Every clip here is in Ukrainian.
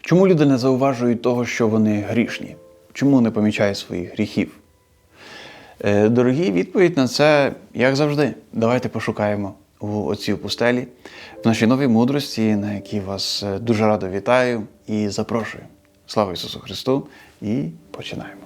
Чому люди не зауважують того, що вони грішні? Чому не помічають своїх гріхів? Е, Дорогі, відповідь на це, як завжди, давайте пошукаємо у отців пустелі в нашій новій мудрості, на якій вас е, дуже радо вітаю і запрошую. Слава Ісусу Христу! І починаємо.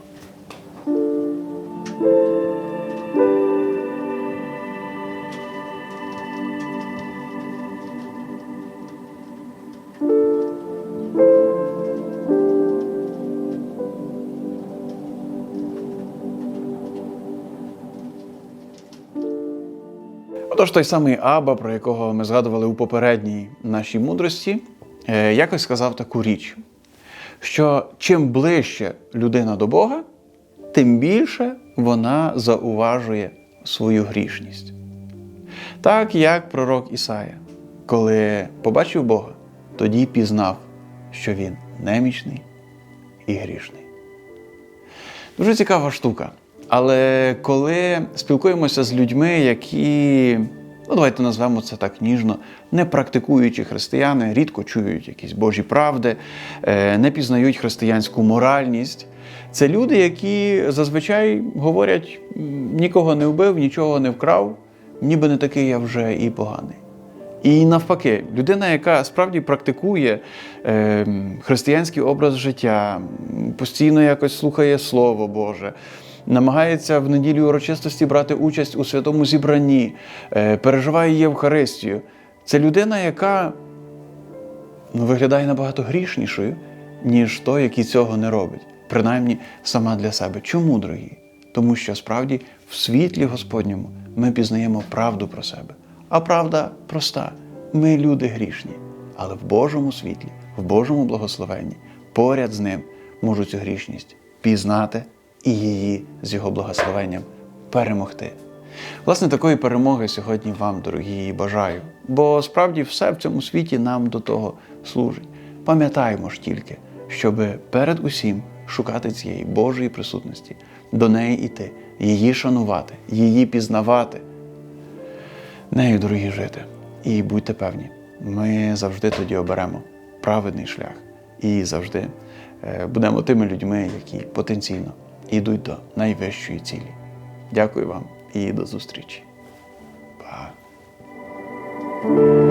Отож, той самий Аба, про якого ми згадували у попередній нашій мудрості, е, якось сказав таку річ, що чим ближче людина до Бога, тим більше вона зауважує свою грішність. Так як пророк Ісая, коли побачив Бога, тоді пізнав, що він немічний і грішний. Дуже цікава штука. Але коли спілкуємося з людьми, які, ну давайте назвемо це так ніжно, не практикуючі християни, рідко чують якісь Божі правди, е, не пізнають християнську моральність. Це люди, які зазвичай говорять: нікого не вбив, нічого не вкрав, ніби не такий я вже і поганий. І навпаки, людина, яка справді практикує е, християнський образ життя, постійно якось слухає Слово Боже, намагається в неділю урочистості брати участь у святому зібранні, е, переживає Євхаристію. Це людина, яка ну, виглядає набагато грішнішою, ніж той, який цього не робить, принаймні сама для себе. Чому, дорогі? Тому що справді в світлі Господньому ми пізнаємо правду про себе. А правда проста: ми люди грішні, але в Божому світлі, в Божому благословенні, поряд з ним можу цю грішність пізнати і її з його благословенням перемогти. Власне, такої перемоги сьогодні вам, дорогі, бажаю. Бо справді все в цьому світі нам до того служить. Пам'ятаємо ж тільки, щоб перед усім шукати цієї Божої присутності, до неї йти, її шанувати, її пізнавати, нею, дорогі, жити. І будьте певні, ми завжди тоді оберемо праведний шлях і завжди е, будемо тими людьми, які потенційно идуј и до највешчуји цели. Дякуј вам и до зустричи. Па. thank you